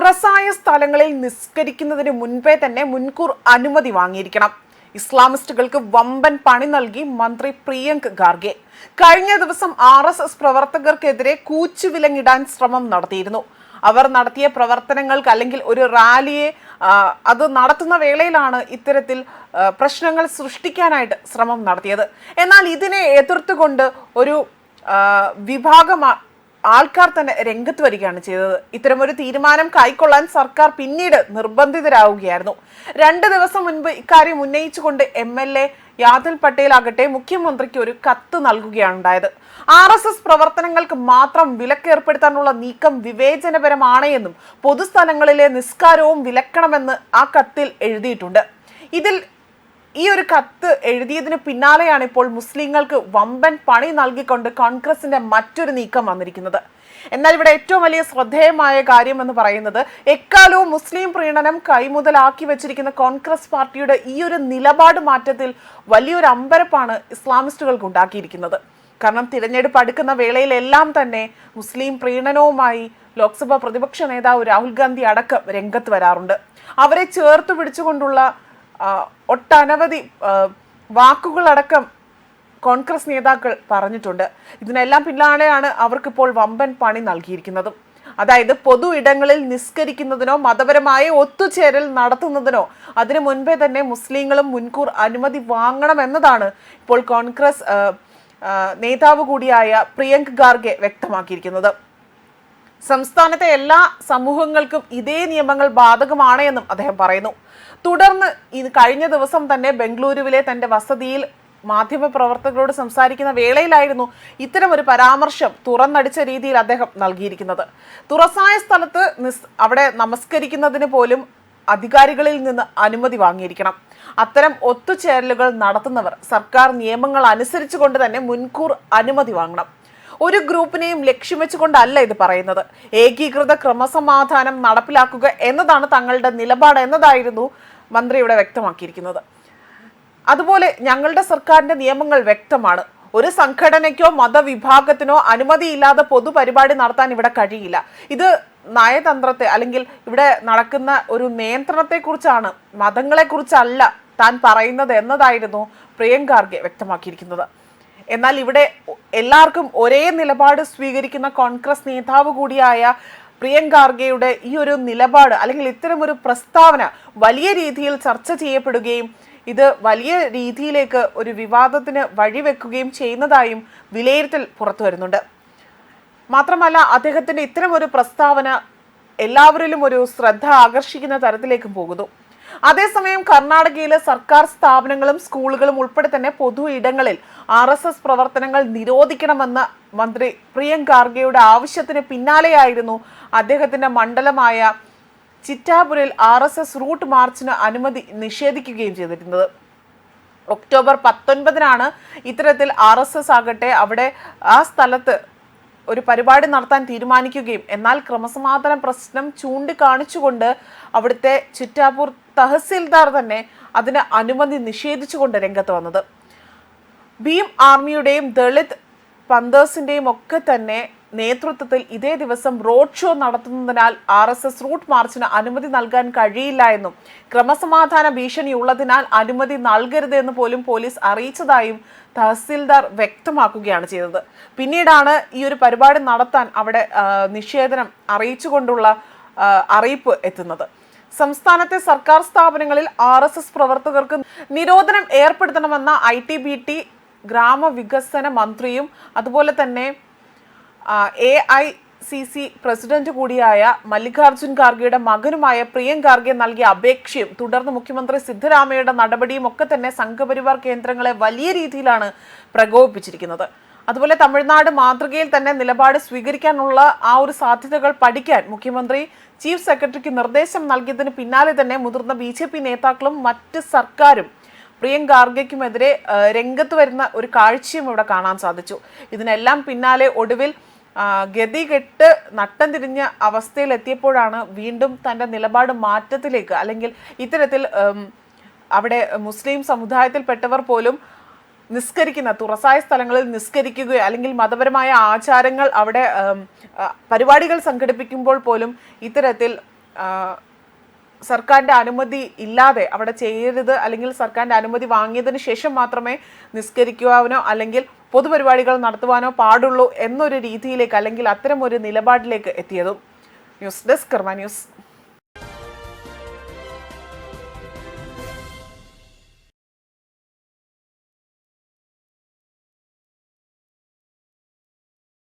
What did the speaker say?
തുറസായ സ്ഥലങ്ങളിൽ നിസ്കരിക്കുന്നതിന് മുൻപേ തന്നെ മുൻകൂർ അനുമതി വാങ്ങിയിരിക്കണം. ഇസ്ലാമിസ്റ്റുകൾക്ക് വമ്പൻ പണി നൽകി മന്ത്രി പ്രിയങ്ക് ഖാർഗെ കഴിഞ്ഞ ദിവസം ആർ എസ് എസ് പ്രവർത്തകർക്കെതിരെ കൂച്ചുവിലങ്ങിടാൻ ശ്രമം നടത്തിയിരുന്നു. അവർ നടത്തിയ പ്രവർത്തനങ്ങൾക്ക് അല്ലെങ്കിൽ ഒരു റാലിയെ അത് നടത്തുന്ന വേളയിലാണ് ഇത്തരത്തിൽ പ്രശ്നങ്ങൾ സൃഷ്ടിക്കാനായിട്ട് ശ്രമം നടത്തിയത്. എന്നാൽ ഇതിനെ എതിർത്തുകൊണ്ട് ഒരു വിഭാഗം ആൾക്കാർ തന്നെ രംഗത്ത് വരികയാണ് ചെയ്തത്. ഇത്തരമൊരു തീരുമാനം കൈക്കൊള്ളാൻ സർക്കാർ പിന്നീട് നിർബന്ധിതരാവുകയായിരുന്നു. രണ്ട് ദിവസം മുൻപ് ഇക്കാര്യം ഉന്നയിച്ചുകൊണ്ട് എം എൽ എ യാതിൽ പട്ടേൽ ആകട്ടെ മുഖ്യമന്ത്രിക്ക് ഒരു കത്ത് നൽകുകയാണ് ഉണ്ടായത് ആർ എസ് എസ് പ്രവർത്തനങ്ങൾക്ക് മാത്രം വിലക്കേർപ്പെടുത്താനുള്ള നീക്കം വിവേചനപരമാണ് എന്നും പൊതുസ്ഥലങ്ങളിലെ നിസ്കാരവും വിലക്കണമെന്ന് ആ കത്തിൽ എഴുതിയിട്ടുണ്ട്. ഇതിൽ ഈ ഒരു കത്ത് എഴുതിയതിന് പിന്നാലെയാണ് ഇപ്പോൾ മുസ്ലിങ്ങൾക്ക് വമ്പൻ പണി നൽകിക്കൊണ്ട് കോൺഗ്രസിന്റെ മറ്റൊരു നീക്കം വന്നിരിക്കുന്നത്. എന്നാൽ ഇവിടെ ഏറ്റവും വലിയ ശ്രദ്ധേയമായ കാര്യം എന്ന് പറയുന്നത് എക്കാലവും മുസ്ലിം പ്രീണനം കൈമുതലാക്കി വെച്ചിരിക്കുന്ന കോൺഗ്രസ് പാർട്ടിയുടെ ഈ ഒരു നിലപാട് മാറ്റത്തിൽ വലിയൊരു അമ്പരപ്പാണ് ഇസ്ലാമിസ്റ്റുകൾക്ക് ഉണ്ടാക്കിയിരിക്കുന്നത്. കാരണം തിരഞ്ഞെടുപ്പ് അടുക്കുന്ന വേളയിലെല്ലാം തന്നെ മുസ്ലിം പ്രീണനവുമായി ലോക്സഭാ പ്രതിപക്ഷ നേതാവ് രാഹുൽ ഗാന്ധി അടക്കം രംഗത്ത് വരാറുണ്ട്. അവരെ ചേർത്ത് പിടിച്ചുകൊണ്ടുള്ള ഒട്ടനവധി വാക്കുകളടക്കം കോൺഗ്രസ് നേതാക്കൾ പറഞ്ഞിട്ടുണ്ട്. ഇതിനെല്ലാം പിന്നാലെയാണ് അവർക്കിപ്പോൾ വമ്പൻ പണി നൽകിയിരിക്കുന്നതും. അതായത് പൊതു ഇടങ്ങളിൽ നിസ്കരിക്കുന്നതിനോ മതപരമായ ഒത്തുചേരൽ നടത്തുന്നതിനോ അതിനു മുൻപേ തന്നെ മുസ്ലിങ്ങളും മുൻകൂർ അനുമതി വാങ്ങണം എന്നതാണ് ഇപ്പോൾ കോൺഗ്രസ് നേതാവ് കൂടിയായ പ്രിയങ്ക് ഗാർഗെ വ്യക്തമാക്കിയിരിക്കുന്നത്. സംസ്ഥാനത്തെ എല്ലാ സമൂഹങ്ങൾക്കും ഇതേ നിയമങ്ങൾ ബാധകമാണ് എന്നും അദ്ദേഹം പറയുന്നു. തുടർന്ന് കഴിഞ്ഞ ദിവസം തന്നെ ബംഗളൂരുവിലെ തന്റെ വസതിയിൽ മാധ്യമപ്രവർത്തകരോട് സംസാരിക്കുന്ന വേളയിലായിരുന്നു ഇത്തരം ഒരു പരാമർശം തുറന്നടിച്ച രീതിയിൽ അദ്ദേഹം നൽകിയിരിക്കുന്നത്. തുറസായ സ്ഥലത്ത് നിസ് അവിടെ നമസ്കരിക്കുന്നതിന് പോലും അധികാരികളിൽ നിന്ന് അനുമതി വാങ്ങിയിരിക്കണം. അത്തരം ഒത്തുചേരലുകൾ നടത്തുന്നവർ സർക്കാർ നിയമങ്ങൾ അനുസരിച്ചുകൊണ്ട് തന്നെ മുൻകൂർ അനുമതി വാങ്ങണം. ഒരു ഗ്രൂപ്പിനെയും ലക്ഷ്യം വെച്ചുകൊണ്ടല്ല ഇത് പറയുന്നത്. ഏകീകൃത ക്രമസമാധാനം നടപ്പിലാക്കുക എന്നതാണ് തങ്ങളുടെ നിലപാട് എന്നതായിരുന്നു മന്ത്രി ഇവിടെ വ്യക്തമാക്കിയിരിക്കുന്നത്. അതുപോലെ ഞങ്ങളുടെ സർക്കാരിന്റെ നിയമങ്ങൾ വ്യക്തമാണ്. ഒരു സംഘടനയ്ക്കോ മതവിഭാഗത്തിനോ അനുമതിയില്ലാതെ പൊതുപരിപാടി നടത്താൻ ഇവിടെ കഴിയില്ല. ഇത് നയതന്ത്രത്തെ അല്ലെങ്കിൽ ഇവിടെ നടക്കുന്ന ഒരു നിയന്ത്രണത്തെക്കുറിച്ചാണ് മതങ്ങളെക്കുറിച്ചല്ല താൻ പറയുന്നത് എന്നതായിരുന്നു പ്രിയങ്കാർഗെ വ്യക്തമാക്കിയിരിക്കുന്നത്. എന്നാൽ ഇവിടെ എല്ലാവർക്കും ഒരേ നിലപാട് സ്വീകരിക്കുന്ന കോൺഗ്രസ് നേതാവ് കൂടിയായ പ്രിയങ്ക ഖാർഗെയുടെ ഈ ഒരു നിലപാട് അല്ലെങ്കിൽ ഇത്തരം ഒരു പ്രസ്താവന വലിയ രീതിയിൽ ചർച്ച ചെയ്യപ്പെടുകയും ഇത് വലിയ രീതിയിലേക്ക് ഒരു വിവാദത്തിന് വഴിവെക്കുകയും ചെയ്യുന്നതായും വിലയിരുത്തൽ പുറത്തു വരുന്നുണ്ട്. മാത്രമല്ല അദ്ദേഹത്തിന്റെ ഇത്തരം ഒരു പ്രസ്താവന എല്ലാവരിലും ഒരു ശ്രദ്ധ ആകർഷിക്കുന്ന തരത്തിലേക്കും പോകുന്നു. അതേസമയം കർണാടകയിലെ സർക്കാർ സ്ഥാപനങ്ങളും സ്കൂളുകളും ഉൾപ്പെടെ തന്നെ പൊതു ഇടങ്ങളിൽ ആർ എസ് എസ് പ്രവർത്തനങ്ങൾ നിരോധിക്കണമെന്ന മന്ത്രി പ്രിയം ഖാർഗെയുടെ ആവശ്യത്തിന് പിന്നാലെയായിരുന്നു അദ്ദേഹത്തിന്റെ മണ്ഡലമായ ചിറ്റാപുരിൽ ആർ എസ് എസ് റൂട്ട് മാർച്ചിന് അനുമതി നിഷേധിക്കുകയും ചെയ്തിരുന്നത്. ഒക്ടോബർ പത്തൊൻപതിനാണ് ഇത്തരത്തിൽ ആർ എസ് എസ് ആകട്ടെ അവിടെ ആ സ്ഥലത്ത് ഒരു പരിപാടി നടത്താൻ തീരുമാനിക്കുകയും എന്നാൽ ക്രമസമാധാന പ്രശ്നം ചൂണ്ടിക്കാണിച്ചുകൊണ്ട് അവിടുത്തെ ചിറ്റാപൂർ തഹസിൽദാർ തന്നെ അതിന് അനുമതി നിഷേധിച്ചുകൊണ്ട് രംഗത്ത് വന്നത്. ഭീം ആർമിയുടെയും ദളിത് പന്തേഴ്സിന്റെയും ഒക്കെ തന്നെ നേതൃത്വത്തിൽ ഇതേ ദിവസം റോഡ് ഷോ നടത്തുന്നതിനാൽ ആർ എസ് എസ് റൂട്ട് മാർച്ചിന് അനുമതി നൽകാൻ കഴിയില്ല എന്നും ക്രമസമാധാന ഭീഷണി ഉള്ളതിനാൽ അനുമതി നൽകരുത് എന്ന് പോലും പോലീസ് അറിയിച്ചതായും തഹസിൽദാർ വ്യക്തമാക്കുകയാണ് ചെയ്തത്. പിന്നീടാണ് ഈ ഒരു പരിപാടി നടത്താൻ അവിടെ നിഷേധനം അറിയിച്ചുകൊണ്ടുള്ള അറിയിപ്പ് എത്തുന്നത്. സംസ്ഥാനത്തെ സർക്കാർ സ്ഥാപനങ്ങളിൽ ആർ എസ് എസ് പ്രവർത്തകർക്ക് നിരോധനം ഏർപ്പെടുത്തണമെന്ന ഐ ടി ബി ടി ഗ്രാമവികസന മന്ത്രിയും അതുപോലെ തന്നെ A I C C president കൂടിയായ മല്ലികാർജുൻ ഖാർഗെയുടെ മകനുമായ പ്രിയം ഖാർഗെ നൽകിയ അപേക്ഷയും തുടർന്ന് മുഖ്യമന്ത്രി സിദ്ധരാമയ്യയുടെ നടപടിയും ഒക്കെ തന്നെ സംഘപരിവാർ കേന്ദ്രങ്ങളെ വലിയ രീതിയിലാണ് പ്രകോപിപ്പിച്ചിരിക്കുന്നത്. അതുപോലെ തമിഴ്നാട് മാതൃകയിൽ തന്നെ നിലപാട് സ്വീകരിക്കാനുള്ള ആ ഒരു സാധ്യതകൾ പഠിക്കാൻ മുഖ്യമന്ത്രി ചീഫ് സെക്രട്ടറിക്ക് നിർദ്ദേശം നൽകിയതിന് പിന്നാലെ തന്നെ മുതിർന്ന ബി ജെ പി നേതാക്കളും മറ്റ് സർക്കാരും പ്രിയം ഖാർഗയ്ക്കുമെതിരെ രംഗത്ത് വരുന്ന ഒരു കാഴ്ചയും ഇവിടെ കാണാൻ സാധിച്ചു. ഇതിനെല്ലാം പിന്നാലെ ഒടുവിൽ ഗതികെട്ട് നട്ടം തിരിഞ്ഞ അവസ്ഥയിലെത്തിയപ്പോഴാണ് വീണ്ടും തന്റെ നിലപാട് മാറ്റത്തിലേക്ക് അല്ലെങ്കിൽ ഇത്തരത്തിൽ അവിടെ മുസ്ലിം സമുദായത്തിൽപ്പെട്ടവർ പോലും നിസ്കരിക്കുന്ന തുറസായ സ്ഥലങ്ങളിൽ നിസ്കരിക്കുകയോ അല്ലെങ്കിൽ മതപരമായ ആചാരങ്ങൾ അവിടെ പരിപാടികൾ സംഘടിപ്പിക്കുമ്പോൾ പോലും ഇത്തരത്തിൽ സർക്കാരിന്റെ അനുമതി ഇല്ലാതെ അവിടെ ചെയ്യരുത് അല്ലെങ്കിൽ സർക്കാരിന്റെ അനുമതി വാങ്ങിയതിന് ശേഷം മാത്രമേ നിസ്കരിക്കുവാനോ അല്ലെങ്കിൽ പൊതുപരിപാടികൾ നടത്തുവാനോ പാടുള്ളൂ എന്നൊരു രീതിയിലേക്ക് അല്ലെങ്കിൽ അത്തരം ഒരു നിലപാടിലേക്ക് എത്തിയതും. News desk Karma news.